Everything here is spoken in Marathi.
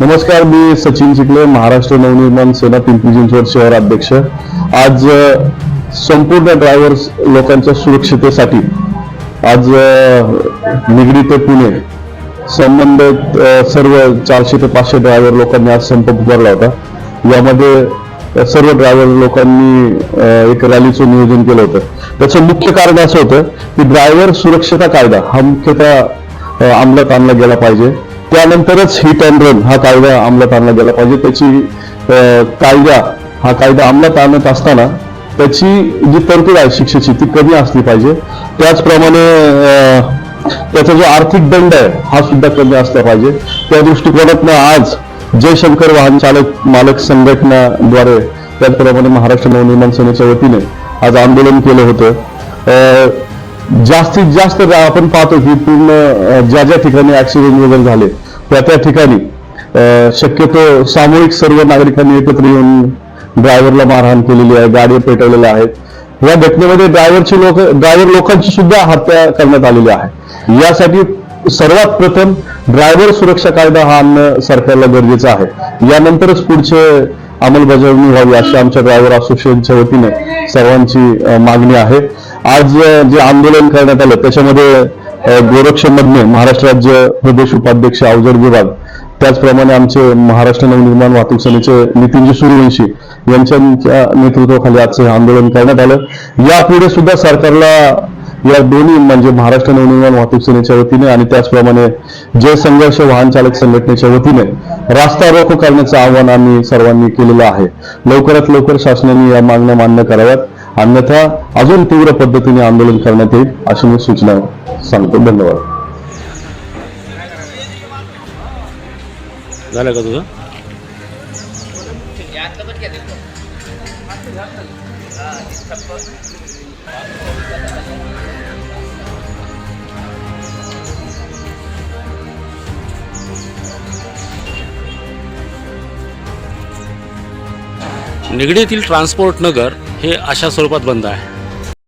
नमस्कार मी सचिन चिखले महाराष्ट्र नवनिर्माण सेना पिंपरी चिंचवड शहर अध्यक्ष. आज संपूर्ण ड्रायव्हर्स लोकांच्या सुरक्षितेसाठी आज निगडी ते पुणे संबंधित सर्व चारशे ते पाचशे ड्रायव्हर लोकांनी आज संप पुकारला होता. यामध्ये सर्व ड्रायव्हर लोकांनी एक रॅलीचं नियोजन केलं होतं. त्याचं मुख्य कारण असं होतं की ड्रायव्हर सुरक्षता कायदा हा मुख्यतः अंमलात आणला गेला पाहिजे. त्यानंतरच हिट अँड रन हा कायदा अंमलात आणला गेला पाहिजे. त्याची कायदा हा कायदा अंमलात आणत असताना त्याची जी तरतूद आहे शिक्षेची ती कमी असली पाहिजे. त्याचप्रमाणे त्याचा जो आर्थिक दंड आहे हा सुद्धा कमी असला पाहिजे. त्या दृष्टिकोनातनं आज जयशंकर वाहन चालक मालक संघटनाद्वारे त्याचप्रमाणे महाराष्ट्र नवनिर्माण सेनेच्या वतीने आज आंदोलन केलं होतं. जास्तीत जास्त आपण पाहतो की पूर्ण ज्या ज्या ठिकाणी ऍक्सिडेंट वगैरे झाले त्या त्या ठिकाणी शक्यतो सामूहिक सर्व नागरिकांनी एकत्र येऊन ड्रायव्हरला मारहाण केलेली आहे गाडी पेटवलेल्या आहेत. या घटनेमध्ये ड्रायव्हरची लोक ड्रायव्हर लोकांची सुद्धा हत्या करण्यात आलेली आहे. यासाठी सर्वात प्रथम ड्रायव्हर सुरक्षा कायदा हा आणणं सरकारला गरजेचं आहे. यानंतरच पुढचे अंमलबजावणी व्हावी अशी आमच्या ड्रायव्हर असोसिएशनच्या वतीने सर्वांची मागणी आहे. आज जे आंदोलन करण्यात आलं त्याच्यामध्ये गोरक्षमधने महाराष्ट्र राज्य प्रदेश उपाध्यक्ष अवजड विभाग त्याचप्रमाणे आमचे महाराष्ट्र नवनिर्माण वाहतूक सेनेचे नितीनजी सूर्यवंशी यांच्या नेतृत्वाखाली आजचं हे आंदोलन करण्यात आलं. यापुढे सुद्धा सरकारला या दोन्ही म्हणजे महाराष्ट्र नवनिर्माण वाहतूक सेनेच्या वतीने आणि त्याचप्रमाणे जय संघर्ष वाहन चालक संघटनेच्या वतीने रास्ता रोको करण्याचं आवाहन आम्ही सर्वांनी केलेलं आहे. लवकरात लवकर शासनाने या मागण्या मान्य कराव्यात. अन्यथा अजून तीव्र पद्धतीने आंदोलन करण्यात येईल अशी मी सूचना सांगतो. धन्यवाद. झालं का तुझं? निगडीतील ट्रान्सपोर्ट नगर हे अशा स्वरूपात बंद आहे.